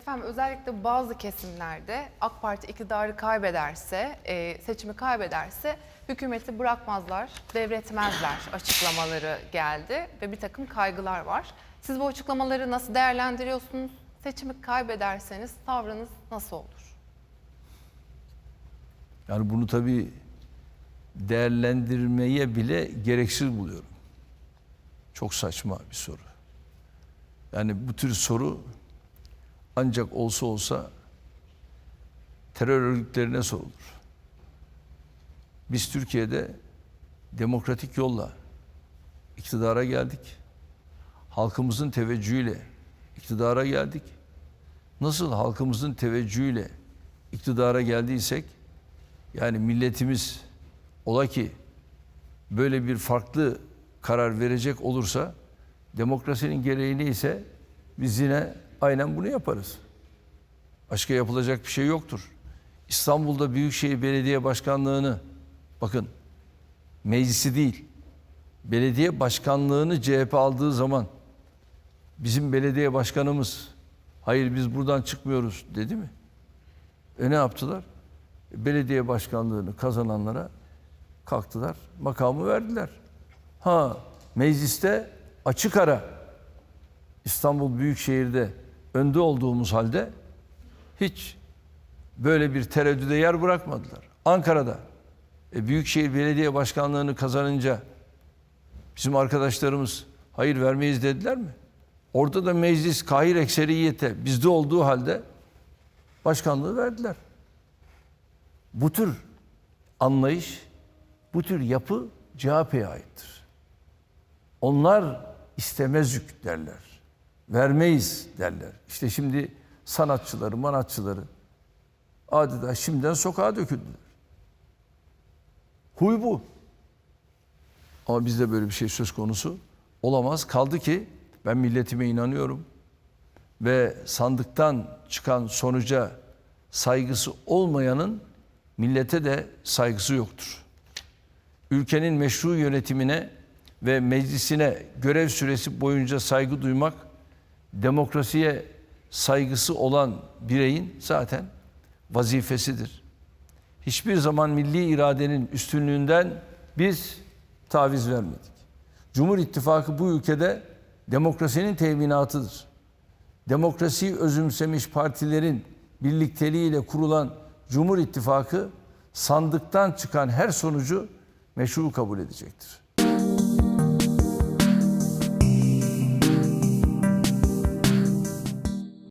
Efendim özellikle bazı kesimlerde AK Parti iktidarı kaybederse, e, seçimi kaybederse hükümeti bırakmazlar, devretmezler açıklamaları geldi ve bir takım kaygılar var. Siz bu açıklamaları nasıl değerlendiriyorsunuz? Seçimi kaybederseniz tavrınız nasıl olur? Yani bunu tabii değerlendirmeye bile gereksiz buluyorum. Çok saçma bir soru. Yani bu tür soru ancak olsa olsa terör örgütlerine sorulur. Biz Türkiye'de demokratik yolla iktidara geldik. Halkımızın teveccühüyle iktidara geldik. Nasıl halkımızın teveccühüyle iktidara geldiysek yani milletimiz ola ki böyle bir farklı karar verecek olursa demokrasinin gereği neyse biz yine aynen bunu yaparız. Başka yapılacak bir şey yoktur. İstanbul'da Büyükşehir Belediye Başkanlığı'nı bakın meclisi değil belediye başkanlığını CHP aldığı zaman bizim belediye başkanımız hayır biz buradan çıkmıyoruz dedi mi? E ne yaptılar? Belediye başkanlığını kazananlara kalktılar, makamı verdiler. Ha mecliste açık ara İstanbul Büyükşehir'de önde olduğumuz halde hiç böyle bir tereddüde yer bırakmadılar. Ankara'da e, Büyükşehir Belediye Başkanlığını kazanınca bizim arkadaşlarımız hayır vermeyiz dediler mi? Orada da meclis kahir ekseriyete bizde olduğu halde başkanlığı verdiler. Bu tür anlayış, bu tür yapı CHP'ye aittir. Onlar istemezük derler. Vermeyiz derler. İşte şimdi sanatçıları, manatçıları adeta şimdiden sokağa döküldüler. Huy bu. Ama bizde böyle bir şey söz konusu olamaz. Kaldı ki ben milletime inanıyorum ve sandıktan çıkan sonuca saygısı olmayanın millete de saygısı yoktur. Ülkenin meşru yönetimine ve meclisine görev süresi boyunca saygı duymak demokrasiye saygısı olan bireyin zaten vazifesidir. Hiçbir zaman milli iradenin üstünlüğünden biz taviz vermedik. Cumhur İttifakı bu ülkede demokrasinin teminatıdır. Demokrasiyi özümsemiş partilerin birlikteliğiyle kurulan Cumhur İttifakı sandıktan çıkan her sonucu meşru kabul edecektir.